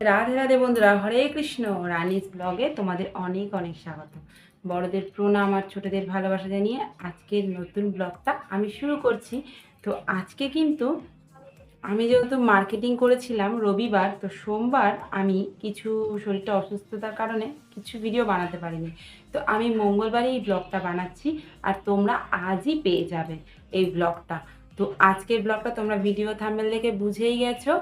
রাধে রাধে বন্ধুরা, হরে কৃষ্ণ। রানিস ব্লগে তোমাদের অনেক অনেক স্বাগত। বড়দের প্রণাম আর ছোটদের ভালোবাসা জানিয়ে আজকের নতুন ব্লগটা আমি শুরু করছি। তো আজকে কিন্তু আমি যেহেতু মার্কেটিং করেছিলাম রবিবার, তো সোমবার আমি কিছু শরীরটা অসুস্থতার কারণে কিছু ভিডিও বানাতে পারিনি। তো আমি মঙ্গলবারে এই ব্লগটা বানাচ্ছি আর তোমরা আজই পেয়ে যাবে এই ব্লগটা। তো আজকের ব্লগটা তোমরা ভিডিও থামেল দেখে বুঝেই গেছো।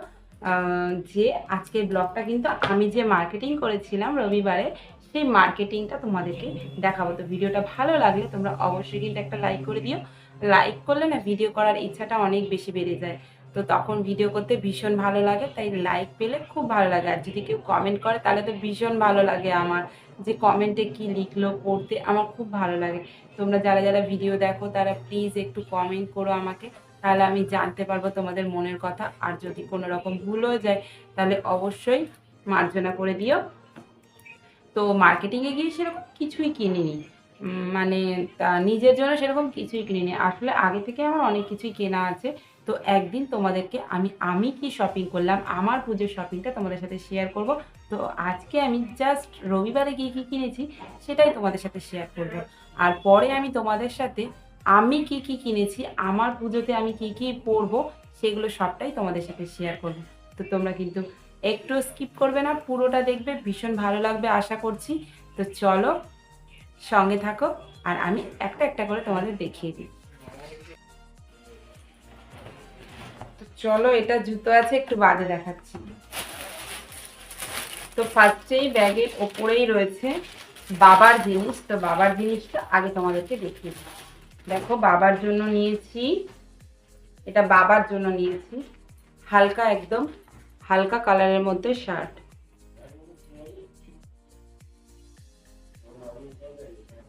যে আজকের ব্লগটা কিন্তু আমি যে মার্কেটিং করেছিলাম রবিবারে, সেই মার্কেটিংটা তোমাদেরকে দেখাবো। তো ভিডিওটা ভালো লাগলে তোমরা অবশ্যই কিন্তু একটা লাইক করে দিও। লাইক করলে না ভিডিও করার ইচ্ছাটা অনেক বেশি বেড়ে যায়। তো তখন ভিডিও করতে ভীষণ ভালো লাগে, তাই লাইক পেলে খুব ভালো লাগে। আর যদি কেউ কমেন্ট করে, তাহলে তো ভীষণ ভালো লাগে আমার। যে কমেন্টে কি লিখলো, পড়তে আমার খুব ভালো লাগে। তোমরা যারা যারা ভিডিও দেখো, তারা প্লিজ একটু কমেন্ট করো আমাকে। তাহলে আমি জানতে পারব তোমাদের মনের কথা। আর যদি কোনো রকম ভুল হয়ে যায়, তাহলে অবশ্যই মার্জনা করে দিও। তো মার্কেটিংয়ে গিয়ে সেরকম কিছুই কিনিনি। মানে তা নিজের জন্য সেরকম কিছুই কিনিনি। আসলে আগে থেকে আমার অনেক কিছুই কেনা আছে। তো একদিন তোমাদেরকে আমি আমি কি শপিং করলাম, আমার পুজোর শপিংটা তোমাদের সাথে শেয়ার করব। তো আজকে আমি জাস্ট রবিবারে গিয়ে কী কিনেছি, সেটাই তোমাদের সাথে শেয়ার করব। আর পরে আমি তোমাদের সাথে আমি কি কি কিনেছি, আমার পুজোতে আমি কি কি পরবো, সেগুলো সবটাই তোমাদের সাথে শেয়ার করব। তো তোমরা কিন্তু একটু স্কিপ করবে না, পুরোটা দেখবে, ভীষণ ভালো লাগবে, আশা করছি। তো চলো, সঙ্গে থাকো, আর আমি একটা একটা করে তোমাদের দেখিয়ে দিই। তো চলো, এটা জুতো আছে, একটু বাদে দেখাচ্ছি। তো ফার্স্টেই ব্যাগের ওপরেই রয়েছে বাবার জিনিস, তো বাবার জিনিসটা আগে তোমাদেরকে দেখিয়ে দিই। দেখো, বাবার জন্য নিয়েছি। এটা বাবার জন্য নিয়েছি। হালকা একদম, হালকা কালারের মধ্যে শার্ট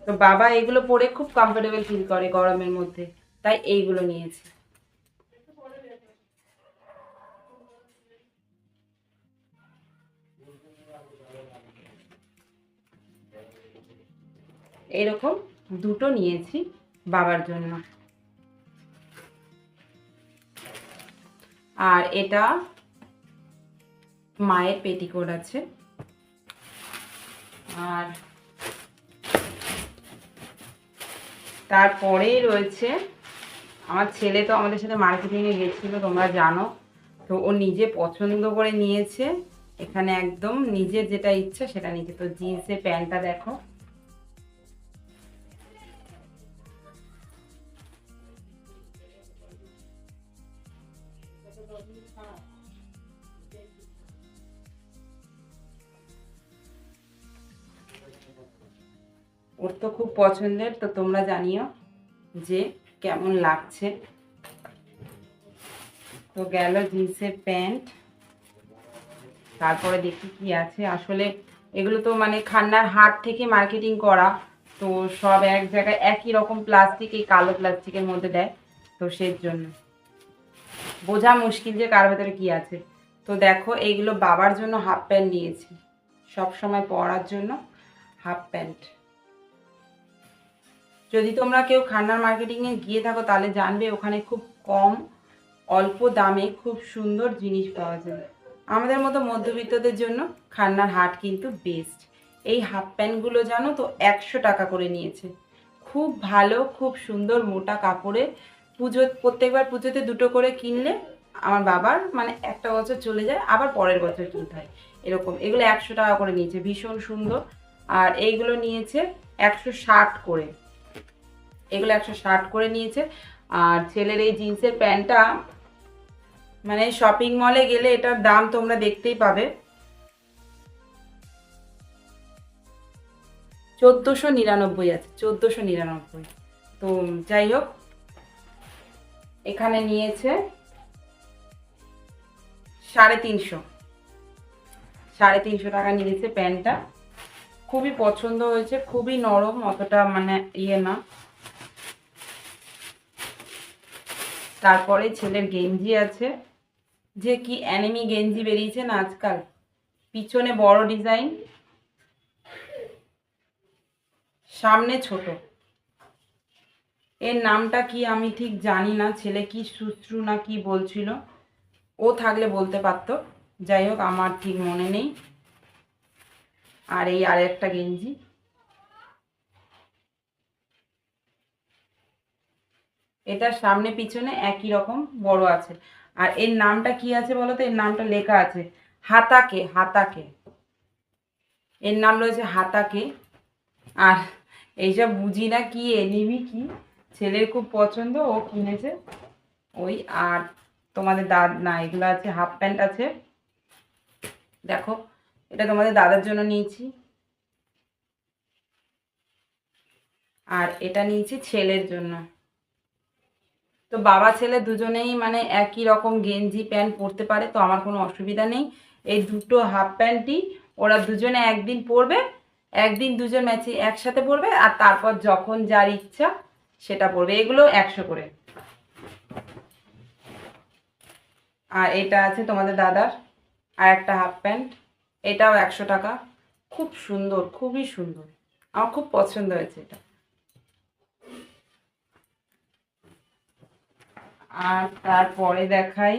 তো বাবা এগুলো পরে খুব কমফোর্টেবল ফিল করে গরমের মধ্যে, তাই এইগুলো নিয়েছি। এরকম দুটো নিয়েছি। বাবার জন্য। আর এটা মায়ের পেটিকোট আছে। আর তারপরেই রয়েছে, আমার ছেলে তো আমাদের সাথে মার্কেটিংয়ে গেছিল, তোমরা জানো। তো ও নিজে পছন্দ করে নিয়েছে। এখানে একদম নিজের যেটা ইচ্ছা সেটা নিয়েছে। তো জিন্সের প্যান্টটা দেখো। ওর তো খুব পছন্দের, তো তোমরা জানিও যে কেমন লাগছে। তো গেল জিন্সের প্যান্ট। তারপরে দেখি কি আছে। আসলে এগুলো তো মানে খান্নার হাট থেকে মার্কেটিং করা, তো সব এক জায়গায় একই রকম প্লাস্টিক, এই কালো প্লাস্টিকের মধ্যে দেয়, তো সেই জন্য বোঝা মুশকিল যে কার ভেতরে কি আছে। তো দেখো, এইগুলো বাবার জন্য হাফ প্যান্ট নিয়েছি। সব সময় পরার জন্য হাফ প্যান্ট যদি তোমরা কেউ খান্নার মার্কেটিংয়ে গিয়ে থাকো, তাহলে জানবে ওখানে খুব কম, অল্প দামে খুব সুন্দর জিনিস পাওয়া যায়। আমাদের মতো মধ্যবিত্তদের জন্য খান্নার হাট কিন্তু বেস্ট এই হাফ প্যান্টগুলো জানো তো একশো টাকা করে নিয়েছে। খুব ভালো, খুব সুন্দর মোটা কাপড়ে পুজো, প্রত্যেকবার পুজোতে দুটো করে কিনলে আমার বাবার মানে একটা বছর চলে যায়, আবার পরের বছর কিনতে হয়। এরকম, এগুলো একশো টাকা করে নিয়েছে, ভীষণ সুন্দর। আর এইগুলো নিয়েছে একশো ষাট করে। এগুলো একশো ষাট করে নিয়েছে। আর ছেলের এই জিন্সের প্যান্টটা মানে শপিং মলে গেলে এটার দাম তোমরা দেখতেই পাবে। চোদ্দোশো নিরানব্বই আছে, চোদ্দোশো নিরানব্বই। তো যাই হোক এখানে নিয়েছে সাড়ে তিনশো। সাড়ে তিনশো টাকা নিয়েছে প্যান্টটা। খুবই পছন্দ হয়েছে, খুবই নরম, অতটা মানে ইয়ে না। তারপরে ছেলের গেঞ্জি আছে। যে কি অ্যানিমি গেঞ্জি বেরিয়েছে না আজকাল? পিছনে বড় ডিজাইন, সামনে ছোট। এর নামটা কি আমি ঠিক জানি না, ছেলে কি সুশ্রু না কি বলছিল, ও থাকলে বলতে পারতো। যাই হোক, আমার ঠিক মনে নেই। আর এই আর একটা গেঞ্জি। এটার সামনে পিছনে একই রকম, বড় আছে। আর এর নামটা কি আছে বলো তো? এর নামটা লেখা আছে, হাতাকে হাতাকে। এর নাম রয়েছে হাতাকে। আর এইসব বুঝি না কি এনিবি কি? ছেলের খুব পছন্দ, ও কিনেছে। ওই আর তোমাদের দাদ, না, এগুলো আছে, হাফ প্যান্ট আছে। দেখো, এটা তোমাদের দাদার জন্য নিয়েছি। আর এটা নিয়েছি ছেলের জন্য। তো বাবা ছেলে দুজনেই মানে একই রকম গেঞ্জি প্যান্ট পরতে পারে, তো আমার কোনো অসুবিধা নেই। এই দুটো হাফ প্যান্টই ওরা দুজনে একদিন পরবে, একদিন দুজন ম্যাচে একসাথে পরবে, আর তারপর যখন যার ইচ্ছা সেটা পড়বে, এগুলো একশো করে। আর এটা আছে তোমাদের দাদার, আর একটা হাফ প্যান্ট এটাও একশো টাকা। খুব সুন্দর, খুবই সুন্দর। আমার খুব পছন্দ হয়েছে এটা। আর তারপরে দেখাই।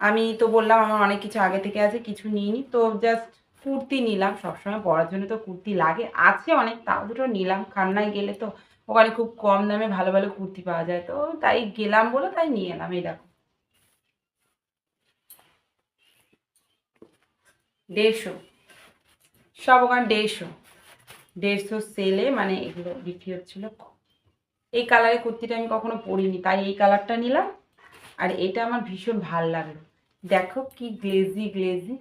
আমি তো বললাম আমার অনেক কিছু আগে থেকে আছে, কিছু নিইনি, তো জাস্ট কুর্তি নিলাম, সবসময় পরার জন্য তো কুর্তি লাগে। আছে অনেক, তাও দুটো নিলাম। খান্নায় গেলে তো ওখানে খুব কম দামে ভালো ভালো কুর্তি পাওয়া যায়। তো তাই গেলাম বলে তাই নিয়ে এলাম, এই দেখো। দেড়শো। সব ওখানে দেড়শো। দেড়শো সেলে মানে এগুলো বিক্রি হচ্ছিল এই কালারের কুর্তিটা আমি কখনো পরিনি, তাই এই কালারটা নিলাম। আর এটা আমার ভীষণ ভালো লাগল। দেখো কি গ্লেজি গ্লেজি।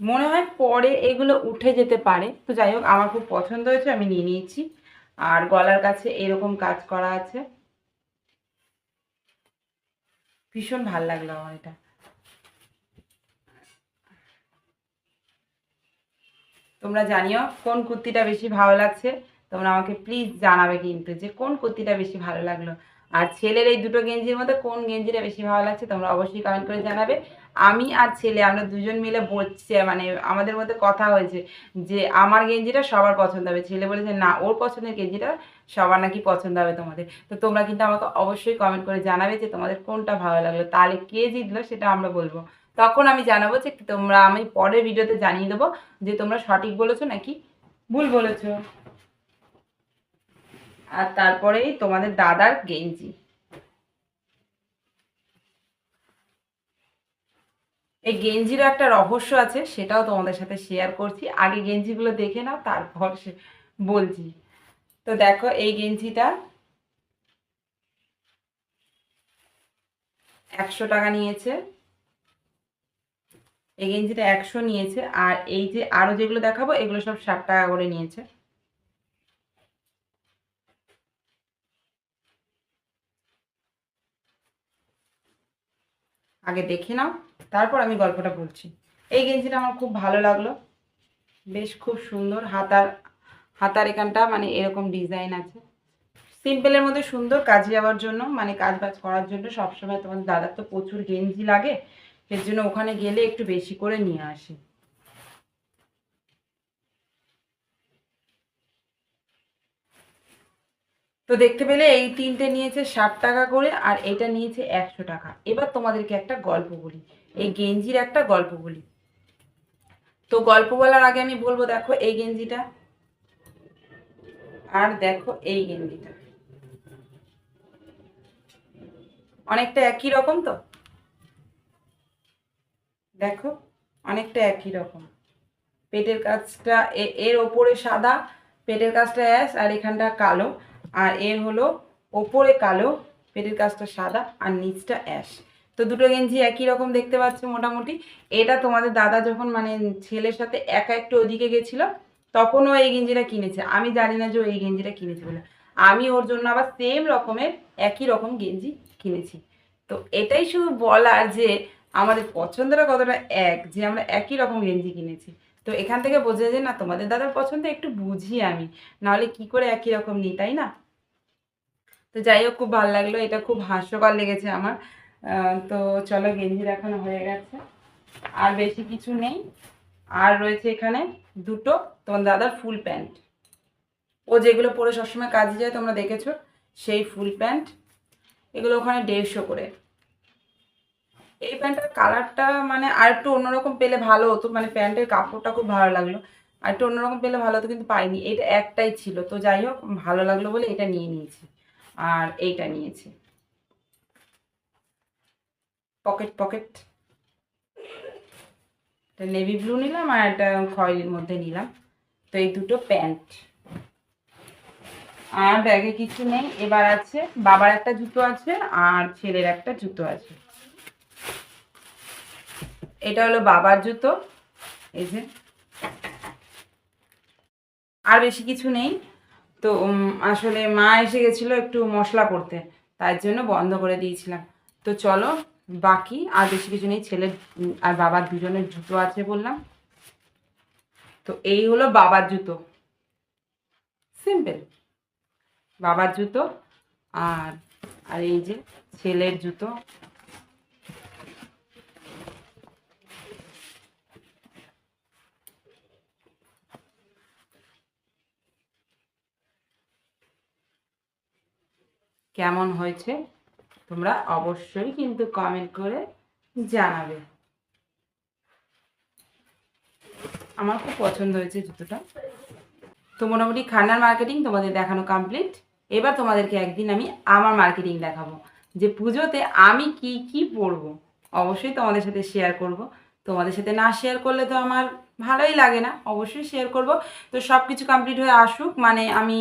মনে হয় পরে এগুলো উঠে যেতে পারে। তো যাই হোক, আমার খুব পছন্দ হয়েছে, আমি নিয়ে নিয়েছি। আর গলার কাছে এরকম কাজ করা আছে। ভীষণ ভালো লাগল আমার এটা। তোমরা জানিও কোন কুর্তিটা বেশি ভালো লাগছে? তোমরা আমাকে প্লিজ জানাবে কিন্তু যে কোন কুর্তিটা বেশি ভালো লাগল। আর ছেলের এই দুটো গেঞ্জির মধ্যে কোন গেঞ্জিটা বেশি ভালো লাগছে তোমরা অবশ্যই কমেন্ট করে জানাবে। আমি আর ছেলে, আমরা দুজন মিলে বলছে মানে আমাদের মধ্যে কথা হয়েছে যে আমার গেঞ্জিটা সবার পছন্দ হবে। ছেলে বলেছে, না, ওর পছন্দের গেঞ্জিটা সবার নাকি পছন্দ হবে তোমাদের। তো তোমরা কিন্তু আমাকে অবশ্যই কমেন্ট করে জানাবে যে তোমাদের কোনটা ভালো লাগল, তাহলে কে জিতলো সেটা আমরা বলব। তখন আমি জানাব যে তোমরা আমি পরের ভিডিওতে জানিয়ে দেবো যে তোমরা সঠিক বলেছ নাকি ভুল বলেছ। আর তারপরেই তোমাদের দাদার গেঞ্জি। এই গেঞ্জিরও একটা রহস্য আছে, সেটাও তোমাদের সাথে শেয়ার করছি। আগে গেঞ্জিগুলো দেখে নাও, তারপর বলছি। তো দেখো, এই গেঞ্জিটা একশো টাকা নিয়েছে। এই গেঞ্জিটা একশো নিয়েছে, আর এই যে আরও যেগুলো দেখাবো, এগুলো সব ষাট টাকা করে নিয়েছে। আগে দেখে নাও, তারপর আমি গল্পটা বলছি। এই গেঞ্জিটা আমার খুব ভালো লাগল। বেশ খুব সুন্দর, হাতার হাতার এখানটা মানে এরকম ডিজাইন আছে। সিম্পলের মধ্যে সুন্দর কাজে যাওয়ার জন্য মানে কাজ বাজ করার জন্য সবসময় তোমার দাদার তো প্রচুর গেঞ্জি লাগে, এর জন্য ওখানে গেলে একটু বেশি করে নিয়ে আসি। তো দেখতে পেলে এই তিনটে নিয়েছে ষাট টাকা করে আর এটা নিয়েছে একশো টাকা। এবার তোমাদেরকে একটা গল্প বলি। এই গেঞ্জির একটা গল্প বলি। তো গল্প বলার আগে আমি বলব, দেখো এই গেঞ্জিটা আর দেখো এই গেঞ্জিটা। অনেকটা একই রকম তো? দেখো, অনেকটা একই রকম। পেটের কাজটা এর ওপরে সাদা, পেটের কাজটা অ্যাশ আর এখানটা কালো। আর এর হলো ওপরে কালো, পেটের কাজটা সাদা আর নিচটা অ্যাশ। তো দুটো গেঞ্জি একই রকম দেখতে পাচ্ছ মোটামুটি। এটা তোমাদের দাদা যখন মানে ছেলের সাথে একা একটু ওদিকে গেছিল, তখনও এই গেঞ্জিটা কিনেছে। আমি জানি না যে এই গেঞ্জিটা কিনেছে বলে। আমি ওর জন্য আবার সেম রকমের একই রকম গেঞ্জি কিনেছি। তো এটাই শুধু বলার যে আমাদের পছন্দটা কতটা এক, যে আমরা একই রকম গেঞ্জি কিনেছি। তো এখান থেকে বোঝা যায় না, তোমাদের দাদার পছন্দ একটু বুঝি আমি। নাহলে কি করে একই রকম নিই, তাই না? তো যাই হোক, খুব ভালো লাগল। এটা খুব হাস্যকর লেগেছে আমার। তো চলো গেঞ্জি দেখানো হয়ে গেছে। আর বেশি কিছু নেই। আর রয়েছে এখানে দুটো। তোমার দাদার ফুল প্যান্ট। ও যেগুলো পরে সবসময় কাজে যায়, তোমরা দেখেছ, সেই ফুল প্যান্ট। এগুলো ওখানে দেড়শো করে। এই প্যান্টটার কালারটা মানে আর একটু অন্যরকম পেলে ভালো হতো। মানে প্যান্টের কাপড়টা খুব ভালো লাগল। আর একটু অন্যরকম পেলে ভালো হতো, কিন্তু পাইনি। এটা একটাই ছিল। তো যাই হোক, ভালো লাগল বলে এটা নিয়ে নিয়েছি। আর এইটা নিয়েছি। পকেট পকেট এটা নেভি ব্লু নিলাম আর একটা খয়েরির মধ্যে নিলাম। তো এই দুটো প্যান্ট আর ব্যাগে কিছু নেই। এবার আছে, বাবার একটা জুতো আছে আর ছেলের একটা জুতো আছে। এটা হলো বাবার জুতো। এই যে। আর বেশি কিছু নেই। তো আসলে মা এসে গেছিল একটু মশলা করতে তার জন্য বন্ধ করে দিয়েছিলাম। তো চলো, বাকি আর বেশি কিছু নেই ছেলের আর বাবার দুজনের জুতো আছে বললাম। তো এই হলো বাবার জুতো। সিম্পল বাবার জুতো আর আর এই যে ছেলের জুতো। কেমন হয়েছে, তোমরা অবশ্যই কিন্তু কমেন্ট করে জানাবে। আমার খুব পছন্দ হয়েছে জুতোটা। তো মোটামুটি খান্নার মার্কেটিং তোমাদের দেখানো কমপ্লিট এবার তোমাদেরকে একদিন আমি আমার মার্কেটিং দেখাবো, যে পুজোতে আমি কি কি পরবো। অবশ্যই তোমাদের সাথে শেয়ার করব। তোমাদের সাথে না শেয়ার করলে তো আমার ভালোই লাগে না। অবশ্যই শেয়ার করব। তো সব কিছু কমপ্লিট হয়ে আসুক মানে আমি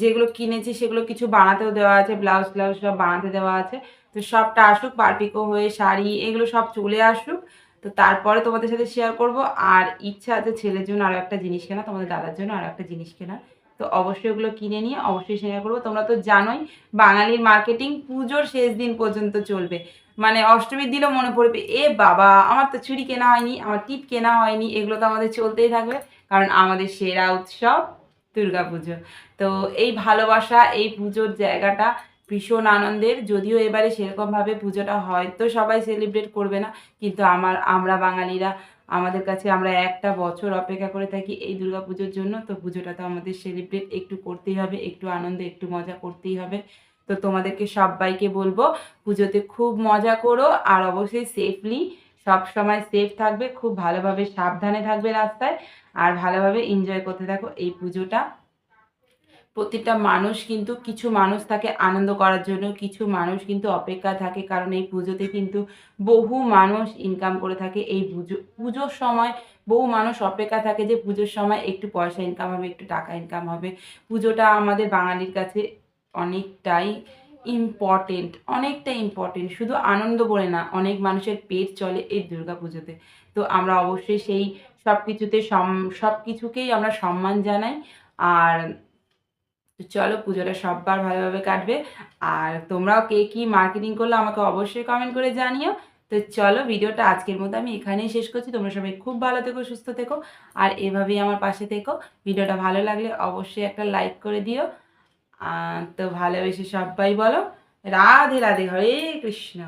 যেগুলো কিনেছি সেগুলো কিছু বানাতেও দেওয়া আছে ব্লাউজ ব্লাউজ সব বানাতে দেওয়া আছে। তো সবটা আসুক পারপিকো হয়ে শাড়ি এগুলো সব চলে আসুক, তো তারপরে তোমাদের সাথে শেয়ার করব। আর ইচ্ছা আছে ছেলের জন্য আরও একটা জিনিস কেনা তোমাদের দাদার জন্য আরও একটা জিনিস কেনা তো অবশ্যই ওগুলো কিনে নিয়ে অবশ্যই শেয়ার করব। তোমরা তো জানোই, বাঙালির মার্কেটিং পুজোর শেষ দিন পর্যন্ত চলবে। মানে অষ্টমীর দিনও মনে পড়বে, এ বাবা, আমার তো চুড়ি কেনা হয়নি, আমার টিপ কেনা হয়নি। এগুলো তো আমাদের চলতেই থাকবে, কারণ আমাদের সেরা উৎসব দুর্গা পুজো। তো এই ভালোবাসা, এই পুজোর জায়গাটা ভীষণ আনন্দের। যদিও এবারে সেরকমভাবে পুজোটা হয়তো সবাই সেলিব্রেট করবে না, কিন্তু আমার, আমরা বাঙালিরা, আমাদের কাছে আমরা একটা বছর অপেক্ষা করে থাকি এই পুজোর জন্য। তো পুজোটা তো আমাদের সেলিব্রেট একটু করতেই হবে, একটু আনন্দে, একটু মজা করতেই হবে। তো তোমাদেরকে সবাইকে বলব, পুজোতে খুব মজা করো আর অবশ্যই সেফলি সব সময় সেফ থাকবে, খুব ভালোভাবে সাবধানে থাকবে রাস্তায়। আর ভালোভাবে এনজয় করতে থাকো এই পুজোটা। প্রত্যেকটা মানুষ কিন্তু, কিছু মানুষ থাকে আনন্দ করার জন্য, কিছু মানুষ কিন্তু অপেক্ষা থাকে, কারণ এই পুজোতে কিন্তু বহু মানুষ ইনকাম করে থাকে এই পুজো, পুজোর সময় বহু মানুষ অপেক্ষা থাকে যে পুজোর সময় একটু পয়সা ইনকাম হবে, একটু টাকা ইনকাম হবে। পুজোটা আমাদের বাঙালির কাছে অনেকটাই ইম্পর্টেন্ট অনেকটা ইম্পর্টেন্ট শুধু আনন্দ বলে না, অনেক মানুষের পেট চলে এই দুর্গা পুজোতে। তো আমরা অবশ্যই সেই সব কিছুতে সব কিছুকেই আমরা সম্মান জানাই। আর চলো পুজোটা সববার ভালোভাবে কাটবে। আর তোমরাও কে কী মার্কেটিং করলে আমাকে অবশ্যই কমেন্ট করে জানিও। তো চলো ভিডিওটা আজকের মতো আমি এখানেই শেষ করছি। তোমরা সবাই খুব ভালো থেকো, সুস্থ থেকো। আর এভাবেই আমার পাশে থেকো। ভিডিওটা ভালো লাগলে অবশ্যই একটা লাইক করে দিও। তো ভালোবেসে সবাই বলো। রাধে রাধে, হরে কৃষ্ণ।